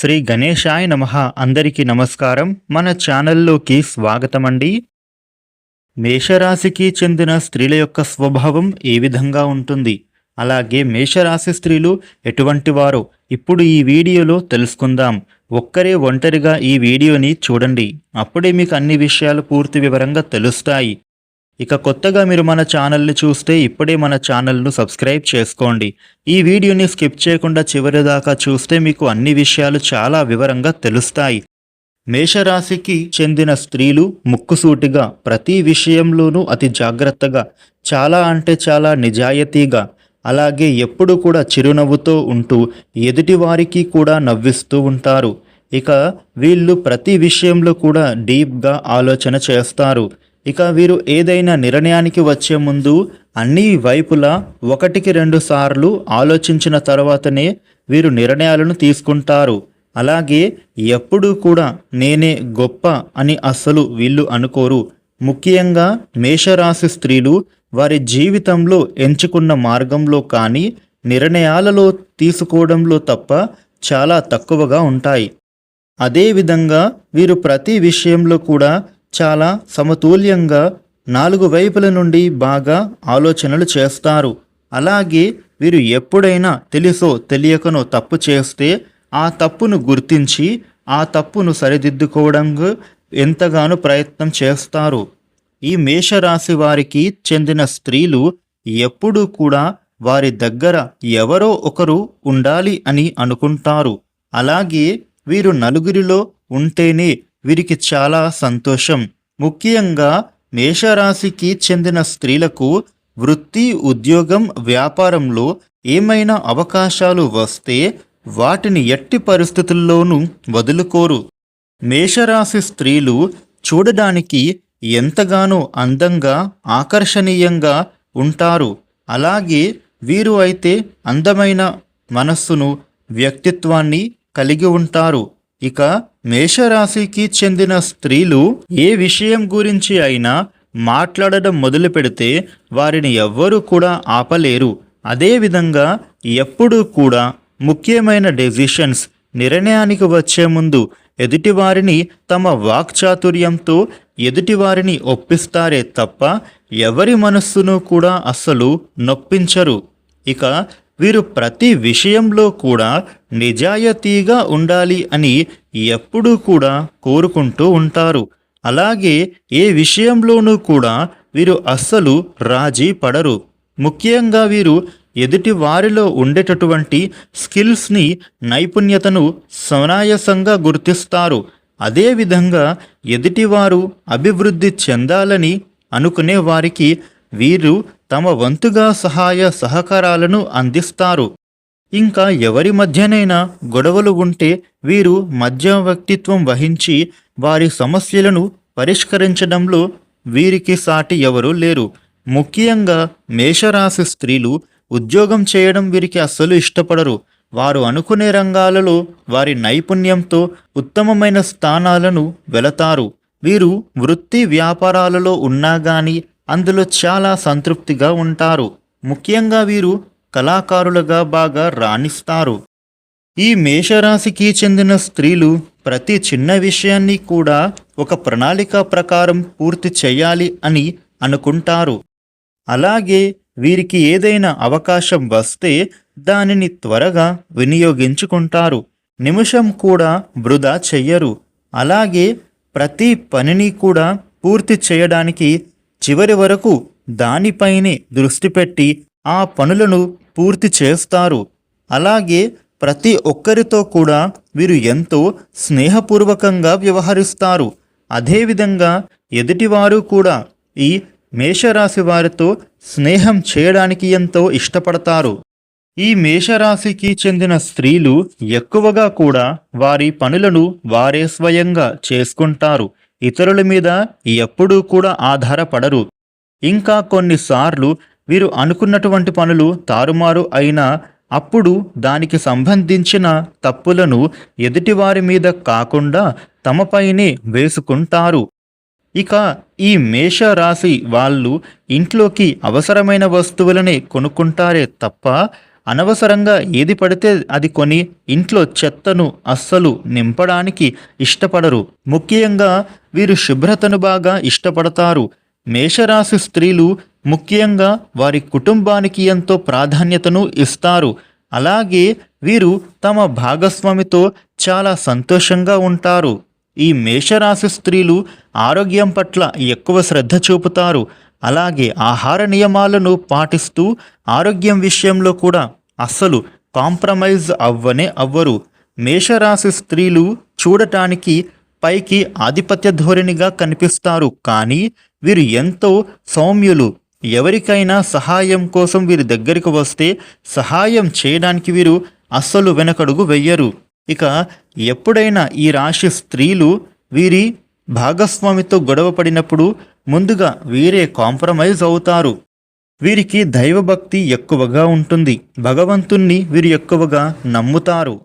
శ్రీ గణేశాయ నమ. అందరికీ నమస్కారం. మన ఛానల్లోకి స్వాగతం అండి మేషరాశికి చెందిన స్త్రీల యొక్క స్వభావం ఏ విధంగా ఉంటుంది? అలాగే మేషరాశి స్త్రీలు ఎటువంటి వారో? ఇప్పుడు ఈ వీడియోలో తెలుసుకుందాం. ఒక్కరే ఒంటరిగా ఈ వీడియోని చూడండి. అప్పుడే మీకు అన్ని విషయాలు పూర్తి వివరంగా తెలుస్తాయి. ఇక కొత్తగా మీరు మన ఛానల్ని చూస్తే ఇప్పుడే మన ఛానల్ను సబ్స్క్రైబ్ చేసుకోండి. ఈ వీడియోని స్కిప్ చేయకుండా చివరి దాకా చూస్తే మీకు అన్ని విషయాలు చాలా వివరంగా తెలుస్తాయి. మేషరాశికి చెందిన స్త్రీలు ముక్కుసూటిగా ప్రతి విషయంలోనూ అతి జాగ్రత్తగా చాలా అంటే చాలా నిజాయితీగా అలాగే ఎప్పుడు కూడా చిరునవ్వుతో ఉంటూ ఎదుటివారికి కూడా నవ్విస్తూ ఉంటారు. ఇక వీళ్ళు ప్రతి విషయంలో కూడా డీప్గా ఆలోచన చేస్తారు. ఇక వీరు ఏదైనా నిర్ణయానికి వచ్చే ముందు అన్ని వైపులా ఒకటికి రెండు సార్లు ఆలోచించిన తర్వాతనే వీరు నిర్ణయాలను తీసుకుంటారు. అలాగే ఎప్పుడూ కూడా నేనే గొప్ప అని అస్సలు వీళ్ళు అనుకోరు. ముఖ్యంగా మేషరాశి స్త్రీలు వారి జీవితంలో ఎంచుకున్న మార్గంలో కానీ నిర్ణయాలలో తీసుకోవడంలో తప్ప చాలా తక్కువగా ఉంటాయి. అదేవిధంగా వీరు ప్రతి విషయంలో కూడా చాలా సమతుల్యంగా నాలుగు వైపుల నుండి బాగా ఆలోచనలు చేస్తారు. అలాగే వీరు ఎప్పుడైనా తెలుసో తెలియకనో తప్పు చేస్తే ఆ తప్పును గుర్తించి ఆ తప్పును సరిదిద్దుకోవడంకు ఎంతగానో ప్రయత్నం చేస్తారు. ఈ మేషరాశి వారికి చెందిన స్త్రీలు ఎప్పుడూ కూడా వారి దగ్గర ఎవరో ఒకరు ఉండాలి అని అనుకుంటారు. అలాగే వీరు నలుగురిలో ఉంటేనే వీరికి చాలా సంతోషం. ముఖ్యంగా మేషరాశికి చెందిన స్త్రీలకు వృత్తి ఉద్యోగం వ్యాపారంలో ఏమైనా అవకాశాలు వస్తే వాటిని ఎట్టి పరిస్థితుల్లోనూ వదులుకోరు. మేషరాశి స్త్రీలు చూడడానికి ఎంతగానో అందంగా ఆకర్షణీయంగా ఉంటారు. అలాగే వీరు అయితే అందమైన మనస్సును వ్యక్తిత్వాన్ని కలిగి ఉంటారు. ఇక మేషరాశికి చెందిన స్త్రీలు ఏ విషయం గురించి అయినా మాట్లాడడం మొదలు పెడితే వారిని ఎవ్వరూ కూడా ఆపలేరు. అదేవిధంగా ఎప్పుడూ కూడా ముఖ్యమైన డెసిషన్స్ నిర్ణయానికి వచ్చే ముందు ఎదుటివారిని తమ వాక్చాతుర్యంతో ఎదుటివారిని ఒప్పిస్తారే తప్ప ఎవరి మనస్సును కూడా అస్సలు నొప్పించరు. ఇక వీరు ప్రతి విషయంలో కూడా నిజాయితీగా ఉండాలి అని ఎప్పుడూ కూడా కోరుకుంటూ ఉంటారు. అలాగే ఏ విషయంలోనూ కూడా వీరు అస్సలు రాజీ పడరు. ముఖ్యంగా వీరు ఎదుటి వారిలో ఉండేటటువంటి స్కిల్స్ని నైపుణ్యతను సునాయాసంగా గుర్తిస్తారు. అదేవిధంగా ఎదుటివారు అభివృద్ధి చెందాలని అనుకునే వారికి వీరు తమ వంతుగా సహాయ సహకారాలను అందిస్తారు. ఇంకా ఎవరి మధ్యనైనా గొడవలు ఉంటే వీరు మధ్యవర్తిత్వం వహించి వారి సమస్యలను పరిష్కరించడంలో వీరికి సాటి ఎవరూ లేరు. ముఖ్యంగా మేషరాశి స్త్రీలు ఉద్యోగం చేయడం వీరికి అస్సలు ఇష్టపడరు. వారు అనుకునే రంగాలలో వారి నైపుణ్యంతో ఉత్తమమైన స్థానాలను వెళతారు. వీరు వృత్తి వ్యాపారాలలో ఉన్నా గాని అందులో చాలా సంతృప్తిగా ఉంటారు. ముఖ్యంగా వీరు కళాకారులుగా బాగా రాణిస్తారు. ఈ మేషరాశికి చెందిన స్త్రీలు ప్రతి చిన్న విషయాన్ని కూడా ఒక ప్రణాళిక ప్రకారం పూర్తి చేయాలి అని అనుకుంటారు. అలాగే వీరికి ఏదైనా అవకాశం వస్తే దానిని త్వరగా వినియోగించుకుంటారు. నిమిషం కూడా వృధా చెయ్యరు. అలాగే ప్రతి పనిని కూడా పూర్తి చేయడానికి చివరి వరకు దానిపైనే దృష్టి పెట్టి ఆ పనులను పూర్తి చేస్తారు. అలాగే ప్రతి ఒక్కరితో కూడా వీరు ఎంతో స్నేహపూర్వకంగా వ్యవహరిస్తారు. అదేవిధంగా ఎదుటివారు కూడా ఈ మేషరాశి వారితో స్నేహం చేయడానికి ఎంతో ఇష్టపడతారు. ఈ మేషరాశికి చెందిన స్త్రీలు ఎక్కువగా కూడా వారి పనులను వారే స్వయంగా చేసుకుంటారు. ఇతరుల మీద ఎప్పుడూ కూడా ఆధారపడరు. ఇంకా కొన్నిసార్లు వీరు అనుకున్నటువంటి పనులు తారుమారు అయినా అప్పుడు దానికి సంబంధించిన తప్పులను ఎదుటివారి మీద కాకుండా తమపైనే వేసుకుంటారు. ఇక ఈ మేషరాశి వాళ్ళు ఇంట్లోకి అవసరమైన వస్తువులనే కొనుక్కుంటారే తప్ప అనవసరంగా ఏది పడితే అది కొని ఇంట్లో చెత్తను అస్సలు నింపడానికి ఇష్టపడరు. ముఖ్యంగా వీరు శుభ్రతను బాగా ఇష్టపడతారు. మేషరాశి స్త్రీలు ముఖ్యంగా వారి కుటుంబానికి ఎంతో ప్రాధాన్యతను ఇస్తారు. అలాగే వీరు తమ భాగస్వామితో చాలా సంతోషంగా ఉంటారు. ఈ మేషరాశి స్త్రీలు ఆరోగ్యం పట్ల ఎక్కువ శ్రద్ధ చూపుతారు. అలాగే ఆహార నియమాలను పాటిస్తూ ఆరోగ్యం విషయంలో కూడా అస్సలు కాంప్రమైజ్ అవ్వనే అవ్వరు. మేషరాశి స్త్రీలు చూడటానికి పైకి ఆధిపత్య ధోరణిగా కనిపిస్తారు. కానీ వీరు ఎంతో సౌమ్యులు. ఎవరికైనా సహాయం కోసం వీరి దగ్గరికి వస్తే సహాయం చేయడానికి వీరు అస్సలు వెనకడుగు వెయ్యరు ఇక ఎప్పుడైనా ఈ రాశి స్త్రీలు వీరి భాగస్వామితో గొడవ పడినప్పుడు ముందుగా వీరే కాంప్రమైజ్ అవుతారు. వీరికి దైవభక్తి ఎక్కువగా ఉంటుంది. భగవంతుణ్ణి వీరు ఎక్కువగా నమ్ముతారు.